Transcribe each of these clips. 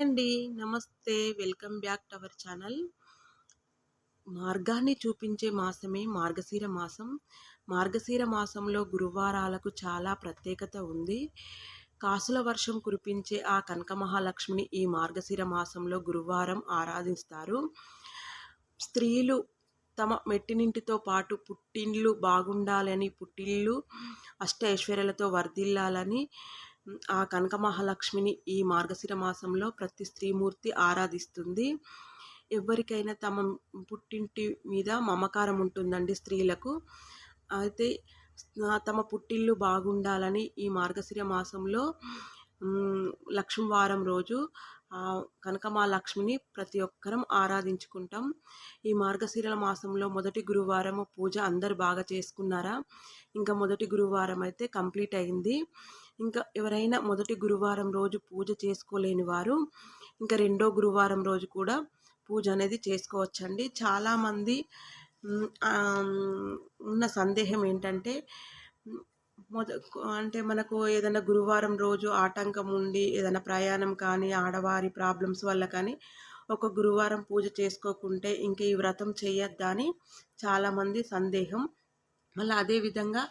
అండి. నమస్తే. Welcome back to our channel. మార్గాన్ని చూపించే మాసమే మార్గశీర మాసం. మార్గశీర మాసంలో గురువారాలకు చాలా ప్రత్యేకత ఉంది. కాసుల వర్షం కురిపించే ఆ కనక మహాలక్ష్మిని ఈ మార్గశీర మాసంలో గురువారం ఆరాధిస్తారు. స్త్రీలు తమ మెట్టినింటితో పాటు పుట్టిండ్లు బాగుండాలని పుట్టిళ్ళు అష్ట ఐశ్వర్యాలతో వర్ధిల్లాలని ఆ కనక మహాలక్ష్మిని ఈ మార్గశిర మాసంలో ప్రతి స్త్రీమూర్తి ఆరాధిస్తుంది. ఎవరికైనా తమ పుట్టింటి మీద మమకారం ఉంటుందండి స్త్రీలకు. అయితే తమ పుట్టిల్లు బాగుండాలని ఈ మార్గశిర మాసంలో లక్ష్మీవారం రోజు కనకమహాలక్ష్మిని ప్రతి ఒక్కరం ఆరాధించుకుంటాం. ఈ మార్గశిరల మాసంలో మొదటి గురువారం పూజ అందరు బాగా చేసుకున్నారా? ఇంకా మొదటి గురువారం అయితే కంప్లీట్ అయింది. ఇంకా ఎవరైనా మొదటి గురువారం రోజు పూజ చేసుకోలేని వారు ఇంకా రెండో గురువారం రోజు కూడా పూజ అనేది చేసుకోవచ్చండి. చాలామంది ఉన్న సందేహం ఏంటంటే మొద అంటే మనకు ఏదైనా గురువారం రోజు ఆటంకం ఉండి ఏదైనా ప్రయాణం కానీ ఆడవారి ప్రాబ్లమ్స్ వల్ల కానీ ఒక గురువారం పూజ చేసుకోకుంటే ఇంక ఈ వ్రతం చేయొద్దా అని చాలామంది సందేహం. మళ్ళీ అదేవిధంగా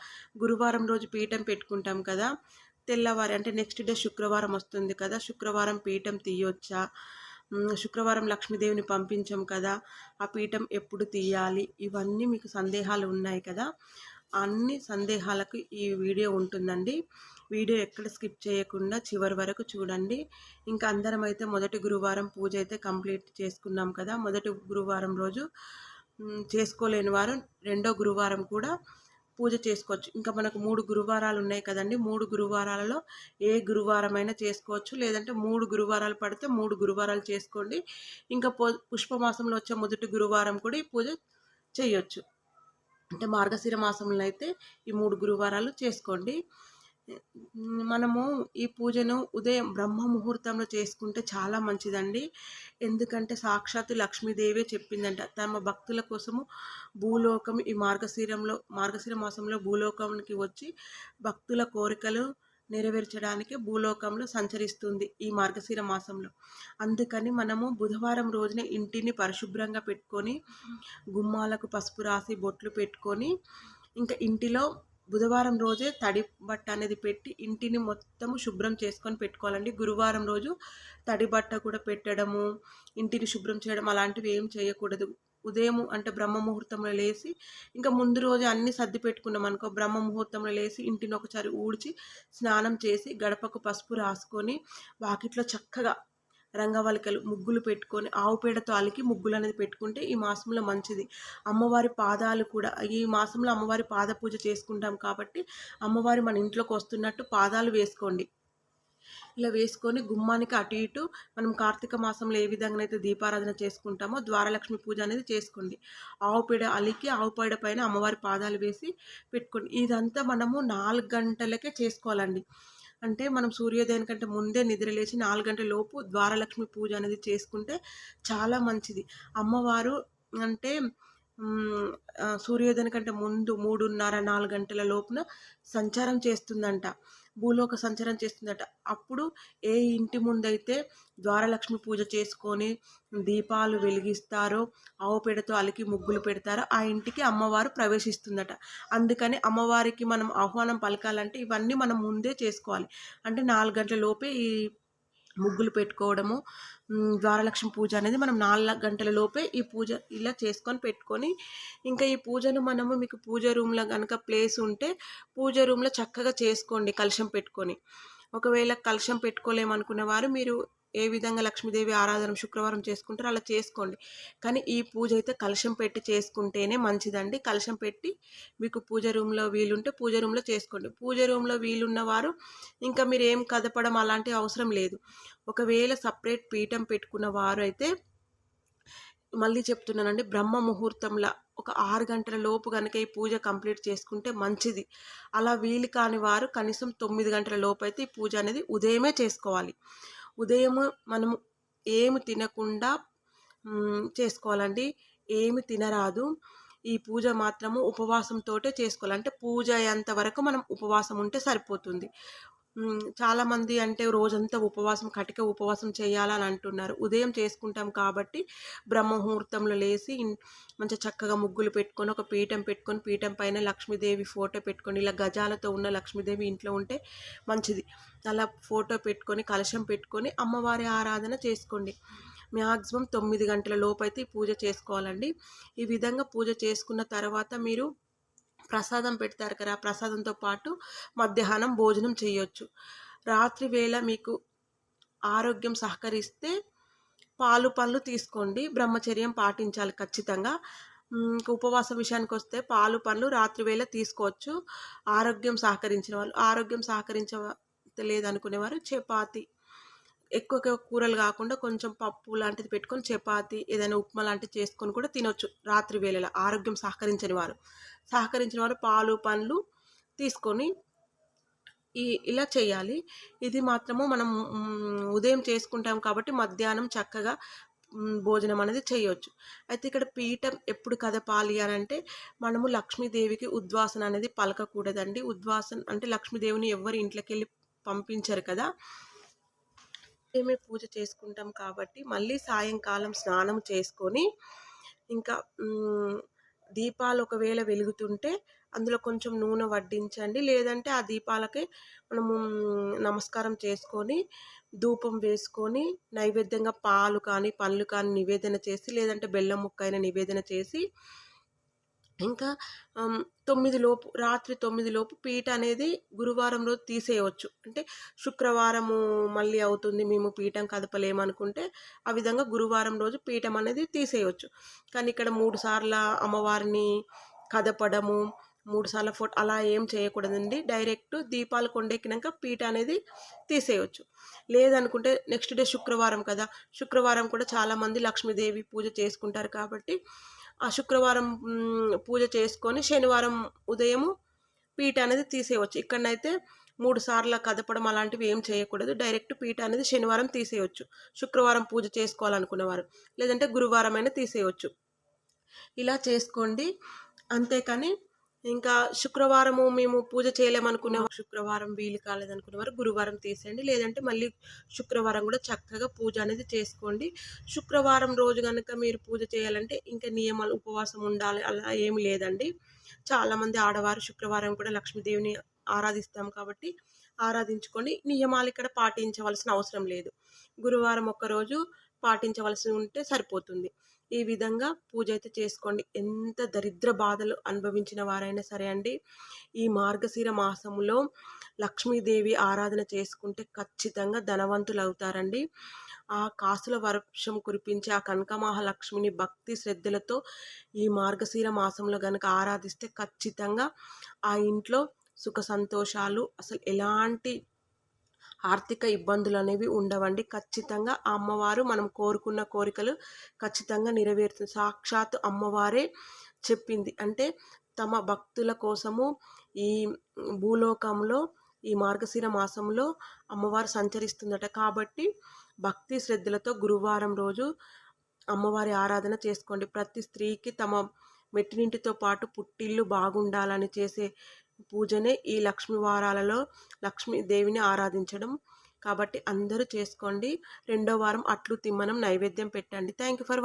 గురువారం రోజు పీఠం పెట్టుకుంటాం కదా తెల్లవారి అంటే నెక్స్ట్ డే శుక్రవారం వస్తుంది కదా శుక్రవారం పీఠం తీయొచ్చా? శుక్రవారం లక్ష్మీదేవిని పంపించాం కదా ఆ పీఠం ఎప్పుడు తీయాలి? ఇవన్నీ మీకు సందేహాలు ఉన్నాయి కదా. అన్ని సందేహాలకు ఈ వీడియో ఉంటుందండి. వీడియో ఎక్కడ స్కిప్ చేయకుండా చివరి వరకు చూడండి. ఇంకా అందరం అయితే మొదటి గురువారం పూజ అయితే కంప్లీట్ చేసుకున్నాం కదా. మొదటి గురువారం రోజు చేసుకోలేని వారు రెండో గురువారం కూడా పూజ చేసుకోవచ్చు. ఇంకా మనకు మూడు గురువారాలు ఉన్నాయి కదండి. మూడు గురువారాలలో ఏ గురువారమైనా చేసుకోవచ్చు. లేదంటే మూడు గురువారాలు పడితే మూడు గురువారాలు చేసుకోండి. ఇంకా పుష్పమాసంలో వచ్చే మొదటి గురువారం కూడా ఈ పూజ చేయొచ్చు. అంటే మార్గశిర మాసంలో అయితే ఈ మూడు గురువారాలు చేసుకోండి. మనము ఈ పూజను ఉదయం బ్రహ్మ ముహూర్తంలో చేసుకుంటే చాలా మంచిదండి. ఎందుకంటే సాక్షాత్తు లక్ష్మీదేవే చెప్పిందంట తమ భక్తుల కోసము భూలోకం ఈ మార్గశీరంలో మార్గశీర మాసంలో భూలోకానికి వచ్చి భక్తుల కోరికలు నెరవేర్చడానికి భూలోకంలో సంచరిస్తుంది ఈ మార్గశీర మాసంలో. అందుకని మనము బుధవారం రోజున ఇంటిని పరిశుభ్రంగా పెట్టుకొని గుమ్మాలకు పసుపు రాసి బొట్లు పెట్టుకొని ఇంకా ఇంటిలో బుధవారం రోజే తడి బట్ట అనేది పెట్టి ఇంటిని మొత్తం శుభ్రం చేసుకొని పెట్టుకోవాలండి. గురువారం రోజు తడి బట్ట కూడా పెట్టడము ఇంటిని శుభ్రం చేయడం అలాంటివి ఏం చేయకూడదు. ఉదయం అంటే బ్రహ్మ ముహూర్తంలో లేచి ఇంకా ముందు రోజు అన్ని సర్ది పెట్టుకున్నాం అనుకో బ్రహ్మ ముహూర్తంలో లేచి ఇంటిని ఒకసారి ఊడ్చి స్నానం చేసి గడపకు పసుపు రాసుకొని వాకిట్లో చక్కగా రంగవలికలు ముగ్గులు పెట్టుకొని ఆవు పేడతో అలికి ముగ్గులు అనేది పెట్టుకుంటే ఈ మాసంలో మంచిది. అమ్మవారి పాదాలు కూడా ఈ మాసంలో అమ్మవారి పాద పూజ చేసుకుంటాం కాబట్టి అమ్మవారి మన ఇంట్లోకి వస్తున్నట్టు పాదాలు వేసుకోండి. ఇలా వేసుకొని గుమ్మానికి అటు ఇటు మనం కార్తీక మాసంలో ఏ విధంగా అయితే దీపారాధన చేసుకుంటామో ద్వారలక్ష్మి పూజ అనేది చేసుకోండి. ఆవు పేడ అలికి ఆవు పేడ పైన అమ్మవారి పాదాలు వేసి పెట్టుకోండి. ఇదంతా మనము నాలుగు గంటలకే చేసుకోవాలండి. అంటే మనం సూర్యోదయం కంటే ముందే నిద్రలేచి నాలుగు గంటల లోపు ద్వారలక్ష్మి పూజ అనేది చేసుకుంటే చాలా మంచిది. అమ్మవారు అంటే సూర్యోదయం కంటే ముందు మూడున్నర నాలుగు గంటల లోపున సంచారం చేస్తుందంట. భూలోక సంచారం చేస్తుందట. అప్పుడు ఏ ఇంటి ముందైతే ద్వారలక్ష్మి పూజ చేసుకొని దీపాలు వెలిగిస్తారో ఆవు పేడతో అలికి ముగ్గులు పెడతారో ఆ ఇంటికి అమ్మవారు ప్రవేశిస్తుందట. అందుకని అమ్మవారికి మనం ఆహ్వానం పలకాలంటే ఇవన్నీ మనం ముందే చేసుకోవాలి. అంటే నాలుగు గంటల లోపే ఈ ముగ్గులు పెట్టుకోవడము ద్వారలక్ష్మి పూజ అనేది మనం నాలుగు గంటల లోపే ఈ పూజ ఇలా చేసుకొని పెట్టుకొని ఇంకా ఈ పూజను మనము మీకు పూజ రూమ్లో కనుక ప్లేస్ ఉంటే పూజ రూమ్లో చక్కగా చేసుకోండి కలుషం పెట్టుకొని. ఒకవేళ కలుషం పెట్టుకోలేమనుకున్న వారు మీరు ఏ విధంగా లక్ష్మీదేవి ఆరాధన శుక్రవారం చేసుకుంటారో అలా చేసుకోండి. కానీ ఈ పూజ అయితే కలశం పెట్టి చేసుకుంటేనే మంచిదండి. కలశం పెట్టి మీకు పూజ రూమ్లో వీలుంటే పూజ రూమ్లో చేసుకోండి. పూజ రూమ్లో వీలున్న వారు ఇంకా మీరు ఏం కదపడం అలాంటి అవసరం లేదు. ఒకవేళ సపరేట్ పీఠం పెట్టుకున్న వారు అయితే మళ్ళీ చెప్తున్నానండి బ్రహ్మ ముహూర్తంలో ఒక ఆరు గంటల లోపు కనుక ఈ పూజ కంప్లీట్ చేసుకుంటే మంచిది. అలా వీలు కాని వారు కనీసం తొమ్మిది గంటల లోపు అయితే ఈ పూజ అనేది ఉదయమే చేసుకోవాలి. ఉదయం మనము ఏమి తినకుండా చేసుకోవాలండి. ఏమి తినరాదు. ఈ పూజ మాత్రము ఉపవాసంతో చేసుకోవాలి. అంటే పూజ అయ్యేంత వరకు మనం ఉపవాసం ఉంటే సరిపోతుంది. చాలామంది అంటే రోజంతా ఉపవాసం కటిక ఉపవాసం చేయాలని అంటున్నారు. ఉదయం చేసుకుంటాం కాబట్టి బ్రహ్మముహూర్తంలో లేచి మంచిగా చక్కగా ముగ్గులు పెట్టుకొని ఒక పీఠం పెట్టుకొని పీఠం పైన లక్ష్మీదేవి ఫోటో పెట్టుకొని ఇలా గజాలతో ఉన్న లక్ష్మీదేవి ఇంట్లో ఉంటే మంచిది. అలా ఫోటో పెట్టుకొని కలశం పెట్టుకొని అమ్మవారి ఆరాధన చేసుకోండి. మ్యాక్సిమం తొమ్మిది గంటల లోపు అయితే పూజ చేసుకోవాలండి. ఈ విధంగా పూజ చేసుకున్న తర్వాత మీరు ప్రసాదం పెడతారు కదా ప్రసాదంతో పాటు మధ్యాహ్నం భోజనం చేయొచ్చు. రాత్రి వేళ మీకు ఆరోగ్యం సహకరిస్తే పాలు పళ్ళు తీసుకోండి బ్రహ్మచర్యం పాటించాలి ఖచ్చితంగా. ఉపవాస విషయానికి వస్తే పాలు పండ్లు రాత్రి వేళ తీసుకోవచ్చు. ఆరోగ్యం సహకరించిన వాళ్ళు ఆరోగ్యం సహకరించ లేదనుకునేవారు చపాతి ఎక్కువ కూరలు కాకుండా కొంచెం పప్పు లాంటిది పెట్టుకొని చపాతి ఏదైనా ఉప్మా లాంటిది చేసుకొని కూడా తినొచ్చు రాత్రి వేళలో. ఆరోగ్యం సహకరించని వారు. సహకరించిన వారు పాలు పండ్లు తీసుకొని ఈ ఇలా చేయాలి. ఇది మాత్రము మనం ఉదయం చేసుకుంటాం కాబట్టి మధ్యాహ్నం చక్కగా భోజనం అనేది చేయవచ్చు అయితే ఇక్కడ పీఠం ఎప్పుడు కదపాలి అని అంటే మనము లక్ష్మీదేవికి ఉద్వాసన అనేది పలకకూడదండి. ఉద్వాసన అంటే లక్ష్మీదేవిని ఎవరి ఇంట్లోకి వెళ్ళి పంపించరు కదా. మేమే పూజ చేసుకుంటాం కాబట్టి మళ్ళీ సాయంకాలం స్నానం చేసుకొని ఇంకా దీపాలు ఒకవేళ వెలుగుతుంటే అందులో కొంచెం నూనె వడ్డించండి. లేదంటే ఆ దీపాలకి మనము నమస్కారం చేసుకొని ధూపం వేసుకొని నైవేద్యంగా పాలు కానీ పళ్ళు కానీ నివేదన చేసి లేదంటే బెల్లం ముక్క అయినా నివేదన చేసి ఇంకా తొమ్మిది లోపు రాత్రి తొమ్మిది లోపు పీట అనేది గురువారం రోజు తీసేయవచ్చు. అంటే శుక్రవారము మళ్ళీ అవుతుంది మేము పీఠం కదపలేమనుకుంటే ఆ విధంగా గురువారం రోజు పీఠం అనేది తీసేయవచ్చు కానీ ఇక్కడ మూడు సార్ల అమ్మవారిని కదపడము మూడు సార్ల ఫోటో అలా ఏం చేయకూడదండి. డైరెక్ట్ దీపాలు కొండెక్కినాక పీట అనేది తీసేయవచ్చు లేదనుకుంటే నెక్స్ట్ డే శుక్రవారం కదా. శుక్రవారం కూడా చాలామంది లక్ష్మీదేవి పూజ చేసుకుంటారు కాబట్టి ఆ శుక్రవారం పూజ చేసుకొని శనివారం ఉదయము పీట అనేది తీసేయవచ్చు ఇక్కడనైతే మూడు సార్లు కదపడం అలాంటివి ఏం చేయకూడదు. డైరెక్ట్ పీట అనేది శనివారం తీసేయవచ్చు శుక్రవారం పూజ చేసుకోవాలనుకునేవారు లేదంటే గురువారం అయినా తీసేయవచ్చు ఇలా చేసుకోండి. అంతేకాని ఇంకా శుక్రవారము మేము పూజ చేయలేమనుకునే శుక్రవారం వీలు కాలేదనుకునేవారు గురువారం తీసేయండి. లేదంటే మళ్ళీ శుక్రవారం కూడా చక్కగా పూజ అనేది చేసుకోండి. శుక్రవారం రోజు కనుక మీరు పూజ చేయాలంటే ఇంకా నియమాలు ఉపవాసం ఉండాలి అలా ఏమి లేదండి. చాలామంది ఆడవారు శుక్రవారం కూడా లక్ష్మీదేవిని ఆరాధిస్తాం కాబట్టి ఆరాధించుకొని నియమాలు ఇక్కడ పాటించవలసిన అవసరం లేదు. గురువారం ఒక్కరోజు పాటించవలసి ఉంటే సరిపోతుంది. ఈ విధంగా పూజ అయితే చేసుకోండి. ఎంత దరిద్ర బాధలు అనుభవించిన వారైనా సరే అండి ఈ మార్గశిర మాసంలో లక్ష్మీదేవి ఆరాధన చేసుకుంటే ఖచ్చితంగా ధనవంతులు అవుతారండి ఆ కాసుల వర్షం కురిపించే ఆ కనకమహాలక్ష్మిని భక్తి శ్రద్ధలతో ఈ మార్గశిర మాసంలో కనుక ఆరాధిస్తే ఖచ్చితంగా ఆ ఇంట్లో సుఖ సంతోషాలు అసలు ఎలాంటి ఆర్థిక ఇబ్బందులు అనేవి ఉండవండి. ఖచ్చితంగా ఆ అమ్మవారు మనం కోరుకున్న కోరికలు ఖచ్చితంగా నెరవేరుతుంది. సాక్షాత్ అమ్మవారే చెప్పింది. అంటే తమ భక్తుల కోసము ఈ భూలోకంలో ఈ మార్గశిర మాసంలో అమ్మవారు సంచరిస్తుందట. కాబట్టి భక్తి శ్రద్ధలతో గురువారం రోజు అమ్మవారి ఆరాధన చేసుకోండి. ప్రతి స్త్రీకి తమ మెట్టినింటితో పాటు పుట్టిల్లు బాగుండాలని చేసే పూజనే ఈ లక్ష్మీ వారాలలో లక్ష్మీదేవిని ఆరాధించడం. కాబట్టి అందరూ చేసుకోండి. రెండో వారం అట్లు తిమ్మనం నైవేద్యం పెట్టండి. Thank you for